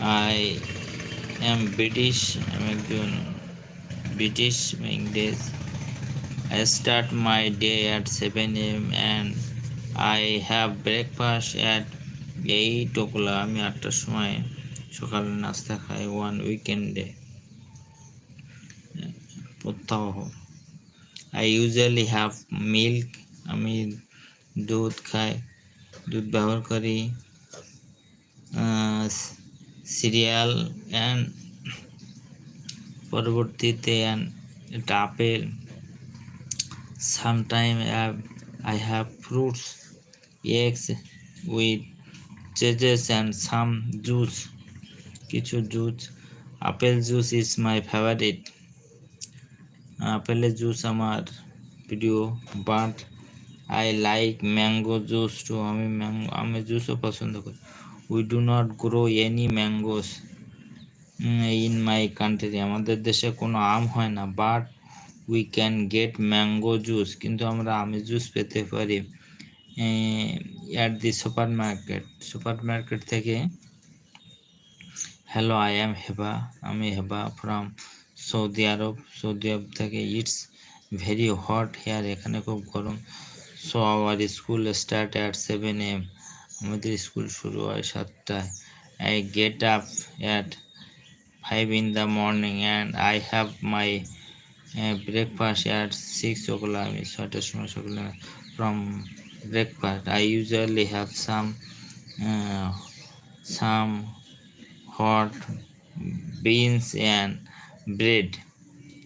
I am British আমি একজন British ইংরেজ I start my day at 7 a.m. and I have breakfast at 8 o'clock. আমি আটটার সময় সকালে নাস্তা খাই ওয়ান উইকেন্ডে প্রত্যহ আই ইউজুয়ালি হ্যাভ মিল্ক আমি দুধ খাই, দুধ ব্যবহার করি সিরিয়াল অ্যান্ড পরবর্তীতে এটা apple. I have, I have fruits, eggs with cheeses and some কিছু juice apple juice is my favourite আপেলের জুস আমার প্রিয় but I like mango juice too আমি ম্যাঙ্গো আমের জুসও পছন্দ করি। We do not grow any mangoes in my country আমাদের দেশে কোনো আম হয় না but we can get mango juice কিন্তু আমরা আমের জুস পেতে পারি at the supermarket supermarket থেকে হ্যালো আই অ্যাম হেবা আমি Heba from Saudi Arab Saudi Arab থেকে ইটস ভেরি হট হেয়ার এখানে খুব গরম. So our school start at seven M আমাদের স্কুল শুরু হয় সাতটায় I get up at five in the morning and I have my breakfast at six o'clock আমি ছয়টার সময় সকালে from breakfast I usually have some some hot beans and bread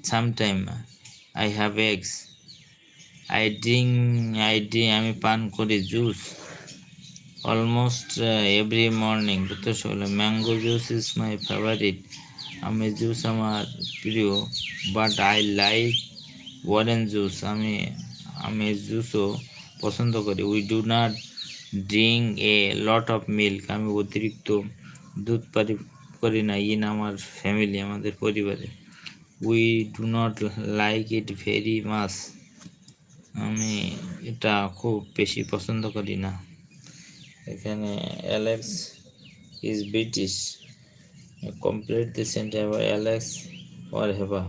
sometime I have eggs I drink I drink আমি পান করি juice almost every morning প্রত্যেক সকালে mango juice is my favourite আমের জুস আমার প্রিয় but I like orange juice আমি আমের জুসও পছন্দ করি। We do not drink a lot of milk আমি অতিরিক্ত দুধ পারি, করি না ইন আমার ফ্যামিলি আমাদের পরিবারে। We do not like it very মাছ আমি এটা খুব বেশি পছন্দ করি না। এখানে Alex is British complete the by Alex or Heba.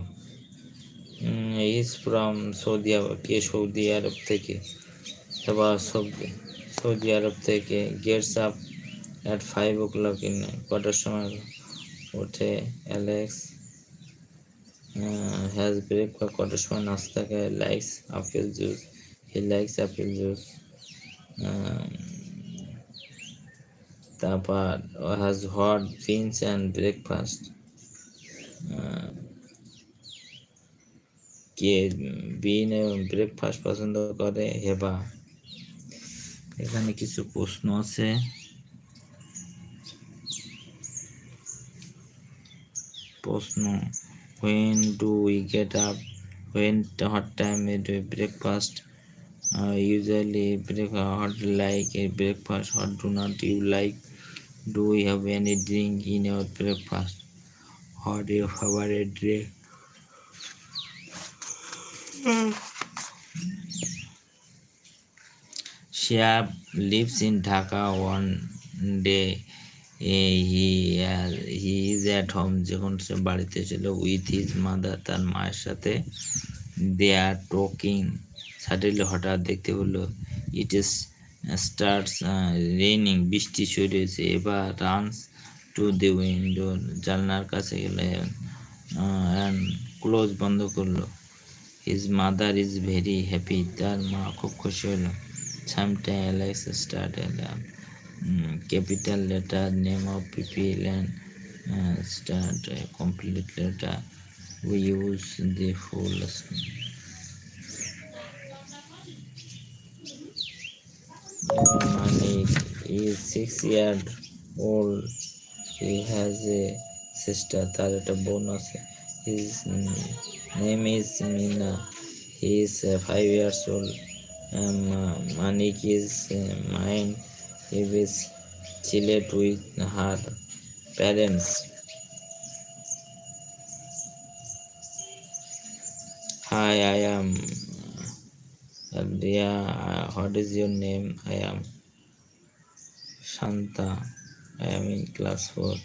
Is from Saudi Arab K Saudi আরব থেকে? হেবা সৌদি সৌদি আরব থেকে gets up at five o'clock in কটার সময় ওঠে অ্যালেক্স হ্যাজ ব্রেক বা কটার সময় নাস্তা খায় likes apple juice he likes apple juice তারপর has hot beans and breakfast K bean এবং ব্রেকফাস্ট পছন্দ করে? হেবা। এখানে কিছু প্রশ্ন আছে। প্রশ্ন do we get up? When, what time do we breakfast? Uh, usually break like a breakfast what do not you like do you have any drink in your breakfast what your favorite drink Shab lives in Dhaka one day he he is at home যখন সে বাড়িতে ছিল with his mother তার মায়ের সাথে দে are talking suddenly হঠাৎ দেখতে পেল ইট ইস স্টার্টস রেনিং বৃষ্টি হয়েছে। এবার রানস টু দি উইন্ডো জানলার কাছে গেলে অ্যান্ড ক্লোজ বন্ধ করল। His mother is very happy তার মা খুব খুশি হলো। সামটাইম অ্যালেক্স স্টার্ট এলাম capital letter name of uh, start a complete letter. We use the full is six years old he has a sister তার একটা বোন আছে his name is Mina he is uh, five years old um, uh, Manik is uh, mine he was chilled with her parents. Hi, I am Adria. What is your name? I am Shanta I am in class four.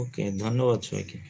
Okay ধন্যবাদ সবাইকে।